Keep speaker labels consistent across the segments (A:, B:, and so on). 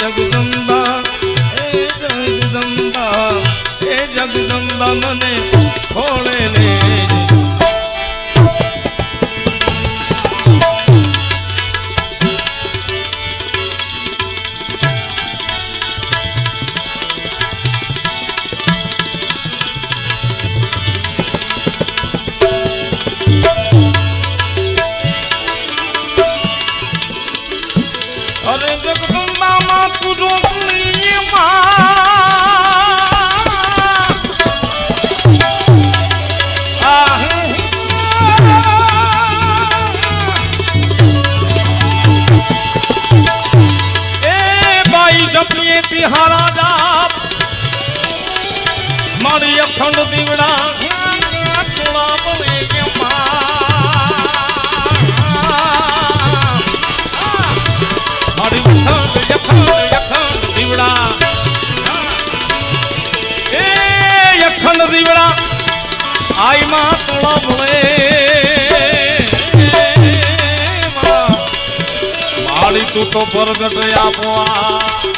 A: જગદંબા હે જગદંબા હે જગદંબા મને ખોળે લે અખંડ દીવડા થોડા બને અખંડ અખંડ અખંડ દીવડા એ અખંડ દીવડા. આઈ માં થોડા બને માળી તું તો પ્રગટ આપવા.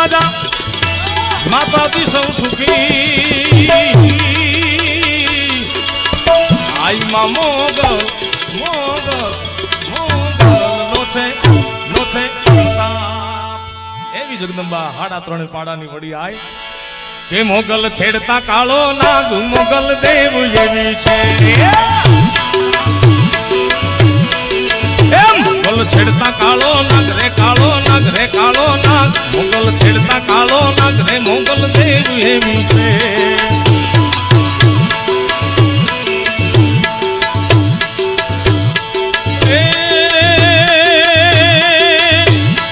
A: સાદા મા બાપી સૌ સુખી. આઈ મા મોગલ મોગલ મોગલ નો નો છે પ્રતાપ. એવી જગદંબા હાડા ત્રણે પાડાની વડી આય. કે મોગલ છેડતા કાળો નાગ, મોગલ દેવ એવી છે. મોગલ છેડતા કાળો નાગ રે, કાળો નાગ રે, કાળો નાગ. મોગલ છેડતા કાળો નાગ રે, મોગલ દેવ એવી છે.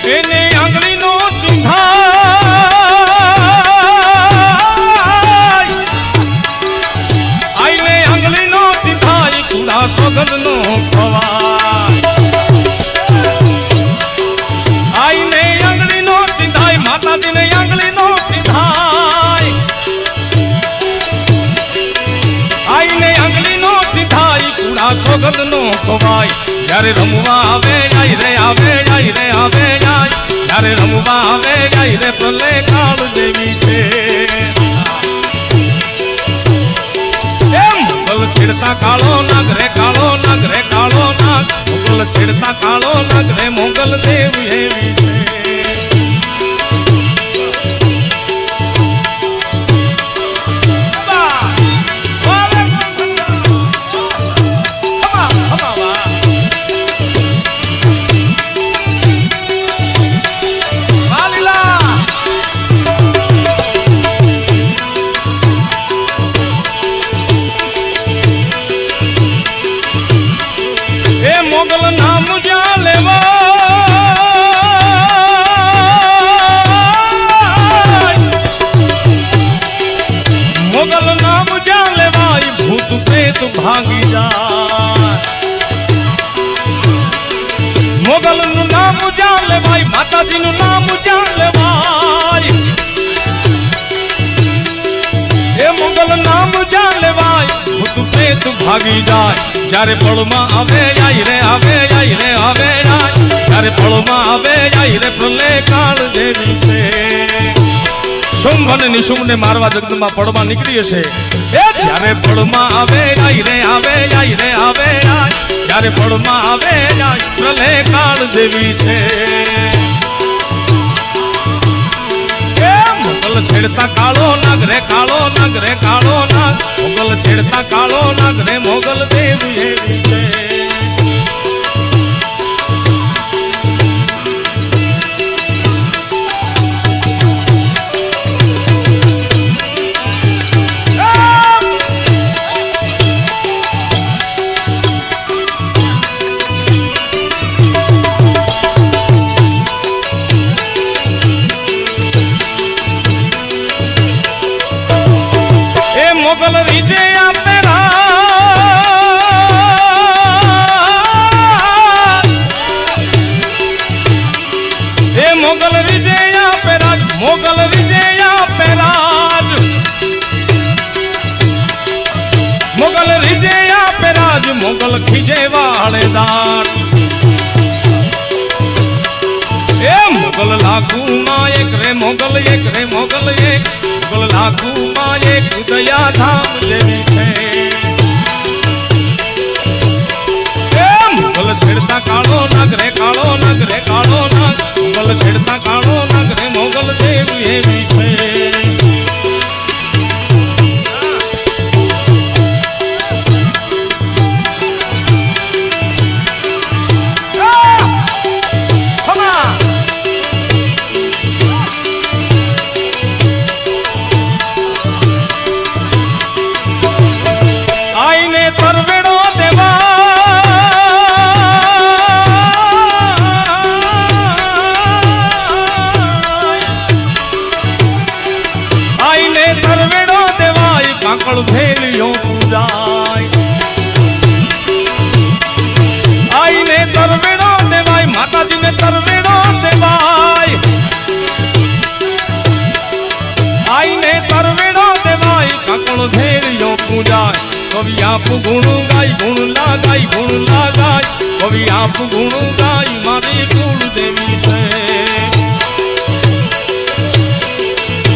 A: એ નો આંગળીનો જ્યારે રમવા આવે જાય રે, આવે જાય રે, આવે જાય જ્યારે રમવા આવે જાય રે પ્રલય કાળ દેવી છે. એમ? છેડતા કાળો નાગ રે, કાળો નાગ રે, કાળો નાગ. મોગલ છેડતા કાળો નાગ રે, મોગલ દેવ એવી છે. મોગલ નામ જ્યાં લેવાય ભૂત પ્રેત ભાગી જાય. મોગલ નું નામ જાણ લેવાય માતાજી નું નામ જાણ લેવાય એ મોગલ નામ જાણ લેવાય ભૂત પ્રેત ભાગી જાય. જ્યારે પળમાં આવે, આઈ રે, આવે, આઈ રે, આવે આય ત્યારે પળમાં આવે, આઈ રે, પ્રલય કાળ જેવી છે. શુંભ અને નિશુંભને મારવા જગદંબા પડમાં નીકળી હશે એ જ્યારે પડમાં આવે, આઈ રે, આવે, આઈ રે, આવે જ્યારે પડમાં આવે પ્રલે કાળ દેવી છે. મોગલ છેડતા કાળો નાગ રે, કાળો નાગ રે, કાળો નાગ. મોગલ છેડતા કાળો નાગ રે, મોગલ દેવી છે. મોગલ રીજે આપે. એ મોગલ રીજે આપે રાજ મોગલ રીજે આપે રાજ મોગલ રીજે આપે રાજ મોગલ ખીજે વાળે દાટ એ મોગલ લાગુ માં એક રે, મોગલ એક રે, મોગલ એક. મોગલ લાખુ માં એક ઉદયા ધામ છે કવિ આપ ગુણ ગાય ગુણ લાગાય ગુણ લાગાય કવિ આપ ગુણ ગાય મારી કુળ દેવી છે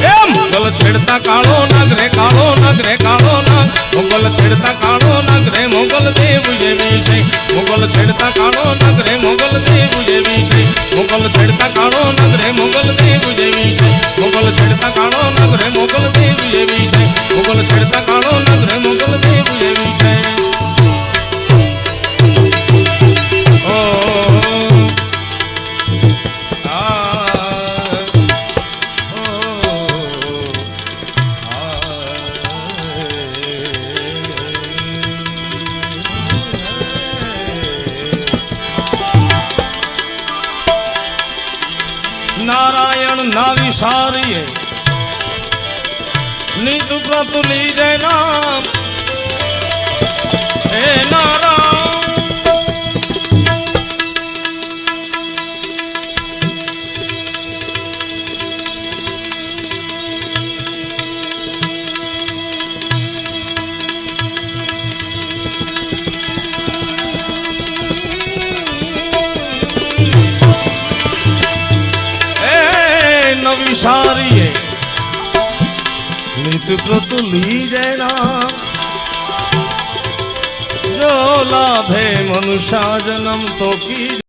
A: એ મોગલ છેડતા કાળો નાગ રે કાળો નાગ રે કાળો નાગ મોગલ છેડતા કાળો નાગ રે મોગલ દેવ જેવી છે મોગલ છેડતા કાળો નાગ રે મોગલ દેવ જેવી છે મોગલ છેડતા કાળો નાગ રે મોગલ દેવ જેવી છે મોગલ છેડતા કાળો નાગ રે મોગલ દેવ જેવી છે મોગલ છેડતા ના વિસારીએ નીતુ પ્રતુલી જય નામ. હે નારાયણ એ નવી સારીએ નિત પ્રતુલી જયના જો લાભે મનુષ્ય જન્મ તો કી